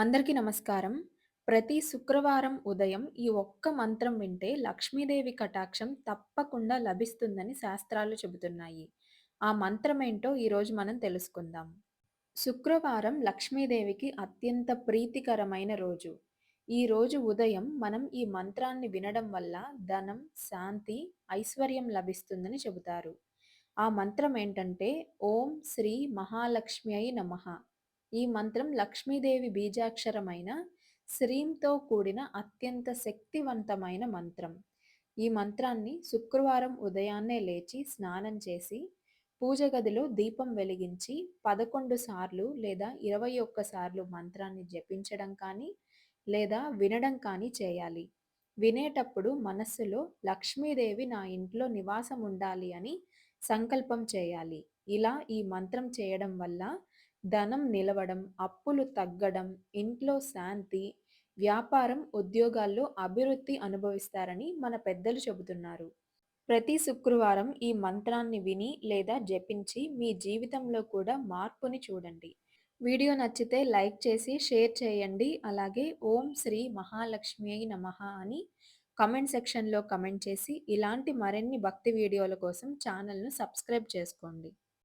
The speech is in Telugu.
అందరికీ నమస్కారం. ప్రతి శుక్రవారం ఉదయం ఈ ఒక్క మంత్రం వింటే లక్ష్మీదేవి కటాక్షం తప్పకుండా లభిస్తుందని శాస్త్రాలు చెబుతున్నాయి. ఆ మంత్రమేంటో ఈరోజు మనం తెలుసుకుందాం. శుక్రవారం లక్ష్మీదేవికి అత్యంత ప్రీతికరమైన రోజు. ఈ రోజు ఉదయం మనం ఈ మంత్రాన్ని వినడం వల్ల ధనం, శాంతి, ఐశ్వర్యం లభిస్తుందని చెబుతారు. ఆ మంత్రం ఏంటంటే ఓం శ్రీ మహాలక్ష్మ్యై నమః. ఈ మంత్రం లక్ష్మీదేవి బీజాక్షరమైన శ్రీంతో కూడిన అత్యంత శక్తివంతమైన మంత్రం. ఈ మంత్రాన్ని శుక్రవారం ఉదయాన్నే లేచి స్నానం చేసి పూజ గదిలో దీపం వెలిగించి పదకొండు సార్లు లేదా ఇరవై ఒక్క సార్లు మంత్రాన్ని జపించడం కానీ లేదా వినడం కానీ చేయాలి. వినేటప్పుడు మనస్సులో లక్ష్మీదేవి నా ఇంట్లో నివాసం ఉండాలి అని సంకల్పం చేయాలి. ఇలా ఈ మంత్రం చేయడం వల్ల ధనం నిలవడం, అప్పులు తగ్గడం, ఇంట్లో శాంతి, వ్యాపారం, ఉద్యోగాల్లో అభివృద్ధి అనుభవిస్తారని మన పెద్దలు చెబుతున్నారు. ప్రతి శుక్రవారం ఈ మంత్రాన్ని విని లేదా జపించి మీ జీవితంలో కూడా మార్పుని చూడండి. వీడియో నచ్చితే లైక్ చేసి షేర్ చేయండి. అలాగే ఓం శ్రీ మహాలక్ష్మి నమః అని కమెంట్ సెక్షన్‌లో కమెంట్ చేసి ఇలాంటి మరిన్ని భక్తి వీడియోల కోసం ఛానల్‌ను సబ్స్క్రైబ్ చేసుకోండి.